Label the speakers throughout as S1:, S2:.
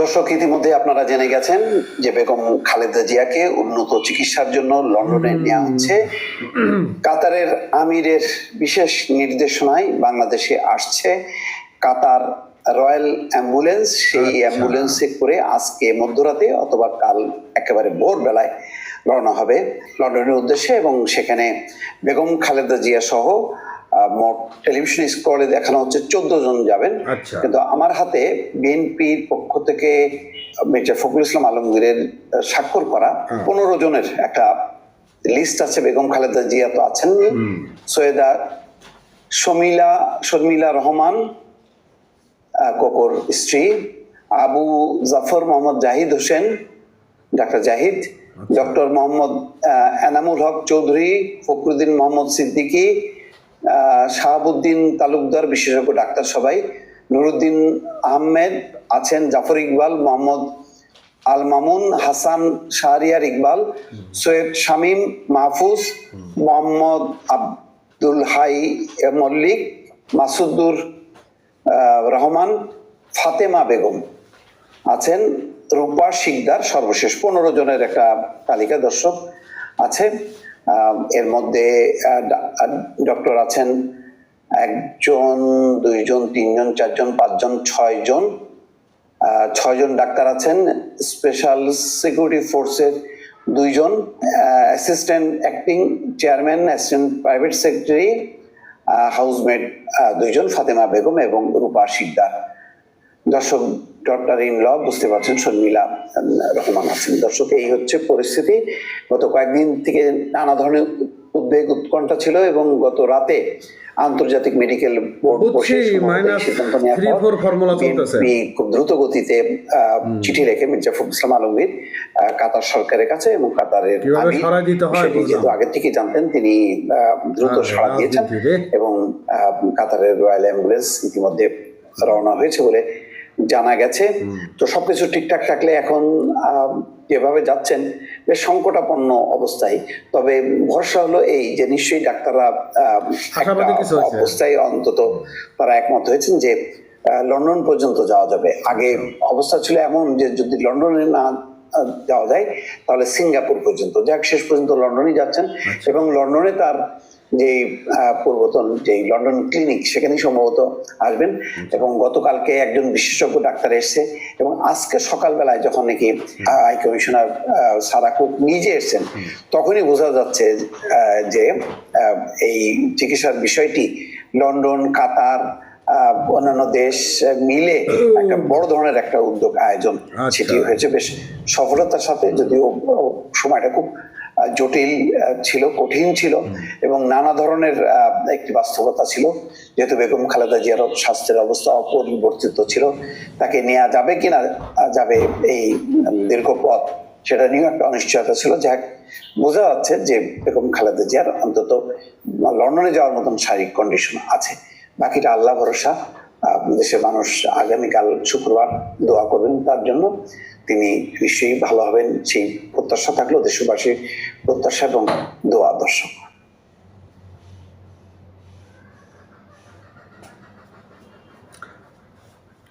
S1: দর্শক ইতিমধ্যে আপনারা জেনে গেছেন যে বেগম খালেদা জিয়াকে উন্নত চিকিৎসার জন্য লন্ডনে নেওয়া হচ্ছে। কাতারের আমিরের বিশেষ নির্দেশনায় বাংলাদেশে আসছে কাতার রয়্যাল অ্যাম্বুলেন্স। সেই অ্যাম্বুলেন্সে করে আজকে মধ্যরাতে অথবা কাল একেবারে ভোরবেলায় রওনা হবে লন্ডনের উদ্দেশ্যে এবং সেখানে বেগম খালেদা জিয়া সহ টেলিভিশন স্ক্রলে দেখানো হচ্ছে চোদ্দ জন যাবেন।
S2: আচ্ছা।
S1: কিন্তু আমার হাতে বিএনপির পক্ষ থেকে মির্জা ফখরুল ইসলাম আলমগীরের স্বাক্ষর করা পনেরো জনের একটা লিস্ট আছে বেগম খালেদা জিয়া তো আছেন। সৈয়দা শমিলা শর্মিলা রহমান কোকর স্ত্রী আবু জাফর মোহাম্মদ জাহিদ হোসেন ডাক্তার জাহিদ ডক্টর মোহাম্মদ এনামুল হক চৌধুরী ফখরুদ্দিন মোহাম্মদ সিদ্দিকী শাহাবুদ্দিন তালুকদার বিশেষজ্ঞ ডাক্তার সবাই। নুরুদ্দিন আহমেদ আছেন জাফর ইকবাল মোহাম্মদ আল মামুন হাসান শাহরিয়ার ইকবাল সৈয়দ শামীম মাহফুজ মোহাম্মদ আব্দুল হাই মল্লিক মাসুদুর রহমান ফাতেমা বেগম আছেন। রূপা শিকদার সর্বশেষ পনেরো জনের একটা তালিকা দর্শক আছে। এর মধ্যে ডক্টর আছেন একজন, দুইজন, তিনজন, চারজন, পাঁচজন, ছয়জন। ছয়জন ডাক্তার আছেন স্পেশাল সিকিউরিটি ফোর্সের দুইজন assistant acting chairman assistant private secretary housemate দুইজন, ফাতেমা বেগম এবং রূপা শিকদার। দর্শক ডক্টর ইন ল বুঝতে পারছেন শর্মিলা রহমান আছেন। দর্শক এই হচ্ছে পরিস্থিতি। গত কয়েকদিন থেকে নানা ধরনের উদ্বেগ উৎকণ্ঠা ছিল এবং গত রাতে আন্তর্জাতিক মেডিকেল বোর্ড
S2: four formula
S1: খুব দ্রুত গতিতে চিঠি লেখে মির্জা ফখরুল ইসলাম আলমগীর কাতার সরকারের কাছে এবং কাতারের। যেহেতু আগে থেকে জানতেন তিনি দ্রুত সাড়া দিয়েছেন এবং কাতারের রয়্যাল অ্যাম্বুলেন্স ইতিমধ্যে রওনা হয়েছে বলে জানা গেছে। তো সবকিছু ঠিকঠাক থাকলে এখন যেভাবে যাচ্ছেন বেশ সংকটাপন্ন অবস্থায়। তবে ভরসা হলো এই যে নিশ্চয়ই ডাক্তাররা। অবস্থায় অন্তত তারা একমত হয়েছেন যে লন্ডন পর্যন্ত যাওয়া যাবে। আগে অবস্থা ছিল এমন যে যদি লন্ডনে না যাওয়া যায় তাহলে সিঙ্গাপুর পর্যন্ত। যাক শেষ পর্যন্ত লন্ডনই যাচ্ছেন এবং লন্ডনে তার যে পূর্বতন যে লন্ডন ক্লিনিক সেখানেই সম্ভবত আসবেন। এবং গতকালকে একজন বিশেষজ্ঞ ডাক্তার এসেছে এবং আজকে সকালবেলায় যখন নাকি হাই কমিশনার সারা কুক নিজে এসেছেন তখনই বোঝা যাচ্ছে যে এই চিকিৎসার বিষয়টি লন্ডন কাতার আহ, অন্যান্য দেশ মিলে একটা বড় ধরনের একটা উদ্যোগ আয়োজন
S2: আচ্ছা।
S1: সেটি হয়েছে। বেশ সফলতার সাথে যদিও সময়টা খুব জটিল ছিল কঠিন ছিল এবং নানা ধরনের একটি বাস্তবতা ছিল। যেহেতু বেগম খালেদা জিয়ার স্বাস্থ্যের অবস্থা অপরিবর্তিত ছিল তাকে নেওয়া যাবে কিনা আহ, যাবে এই দীর্ঘ পথ সেটা নিয়েও একটা অনিশ্চয়তা ছিল। যাক বোঝা যাচ্ছে যে বেগম খালেদা জিয়ার অন্তত লন্ডনে যাওয়ার মতন শারীরিক কন্ডিশন আছে। বাকিটা আল্লাহ ভরসা দেশের মানুষ আগামীকাল শুক্রবার দোয়া করবেন তার জন্য। তিনি নিশ্চয়ই ভালো হবেন। সেই প্রত্যাশা থাকল দেশবাসীর প্রত্যাশা এবং দোয়া দর্শক।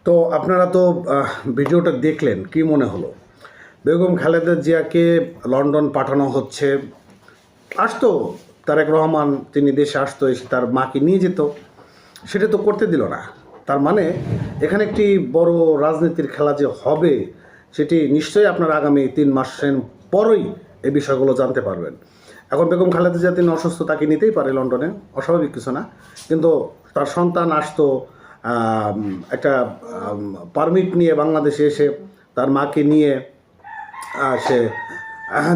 S2: তো আপনারা তো ভিডিওটা দেখলেন, কি মনে হলো? বেগম খালেদা জিয়াকে লন্ডন পাঠানো হচ্ছে। আসতো, তারেক রহমান তিনি দেশে আসতো, এসে তার মাকে নিয়ে যেত। সেটা তো করতে দিল না। তার মানে এখানে একটি বড় রাজনীতির খেলা যে হবে সেটি নিশ্চয়ই আপনারা আগামী তিন মাসের পরই এই বিষয়গুলো জানতে পারবেন। এখন বেগম খালেদা জিয়া তিনি অসুস্থ, তাকে নিতেই পারে লন্ডনে, অস্বাভাবিক কিছু না। কিন্তু তার সন্তান আসতো একটা পারমিট নিয়ে বাংলাদেশে এসে তার মাকে নিয়ে সে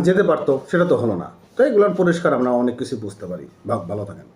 S2: যেতে পারতো, সেটা তো হলো না। তো এগুলোর পরিষ্কার আমরা অনেক কিছু বুঝতে পারি। ভালো থাকেন।